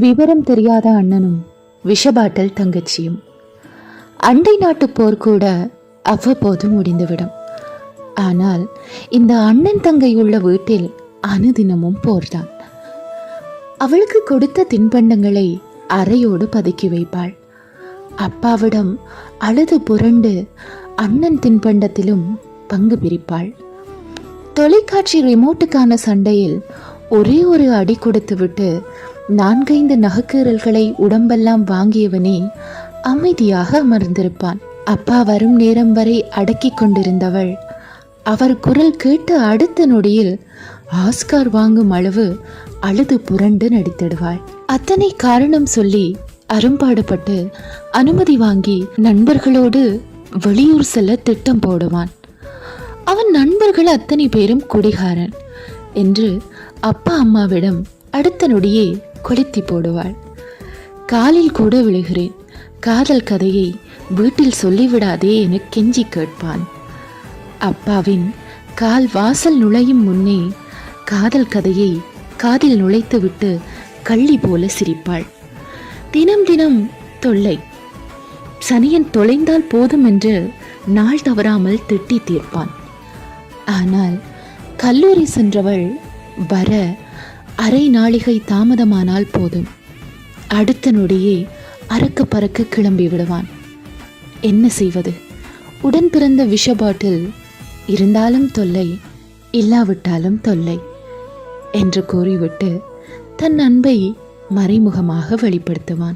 விவரம் தெரியாத அண்ணனும் விஷபாட்டல் தங்கச்சியும். அண்டை நாட்டு போர் கூட அவ்வப்போது முடிந்துவிடும். ஆனால் இந்த அண்ணன் தங்கை உள்ள வீட்டில் அனுதினமும் போர்தான். அவளுக்கு கொடுத்த தின்பண்டங்களை அறையோடு பதுக்கி வைப்பாள். அப்பாவிடம் அழுது புரண்டு அண்ணன் தின்பண்டத்திலும் பங்கு பிரிப்பாள். தொலைக்காட்சி ரிமோட்டுக்கான சண்டையில் ஒரே ஒரு அடி கொடுத்துவிட்டு நான்கைந்து நகக்கீரல்களை உடம்பெல்லாம் வாங்கியவனே அமைதியாக அமர்ந்திருப்பான். அப்பா வரும் நேரம் வரை அடக்கி கொண்டிருந்தவள். அவர் குரல் கேட்டு அடுத்த நொடியில் ஆஸ்கார் வாங்கும் அளவு அழுது புரண்டு நடித்திடுவாள். அத்தனை காரணம் சொல்லி அரும்பாடுபட்டு அனுமதி வாங்கி நண்பர்களோடு வெளியூர் செல்ல திட்டம் போடுவான். அவன் நண்பர்கள் அத்தனை பேரும் குடிகாரன் என்று அப்பா அம்மாவிடம் அடுத்த நொடியே கொளுத்தி போடுவாள். காலில் கூட விழுகிறேன். காதல் கதையை வீட்டில் சொல்லிவிடாதே என கெஞ்சி கேட்பான். அப்பாவின் கால் வாசல் நுழையும் முன்னே காதல் கதையை காதில் நுழைத்துவிட்டு கள்ளி போல சிரிப்பாள். தினம் தினம் தொல்லை. சனியன் தொலைந்தால் போதும் என்று நாள் தவறாமல் திட்டி தீர்ப்பான். ஆனால் கல்லூரி சென்றவள் வர அரை நாளிகை தாமதமானால் போதும். அடுத்த நொடியே அறக்க பறக்க கிளம்பி விடுவான். என்ன செய்வது? உடன் பிறந்த விஷ பாட்டில் இருந்தாலும் தொல்லை இல்லாவிட்டாலும் தொல்லை என்று கூறிவிட்டு தன் அன்பை மறைமுகமாக வெளிப்படுத்துவான்.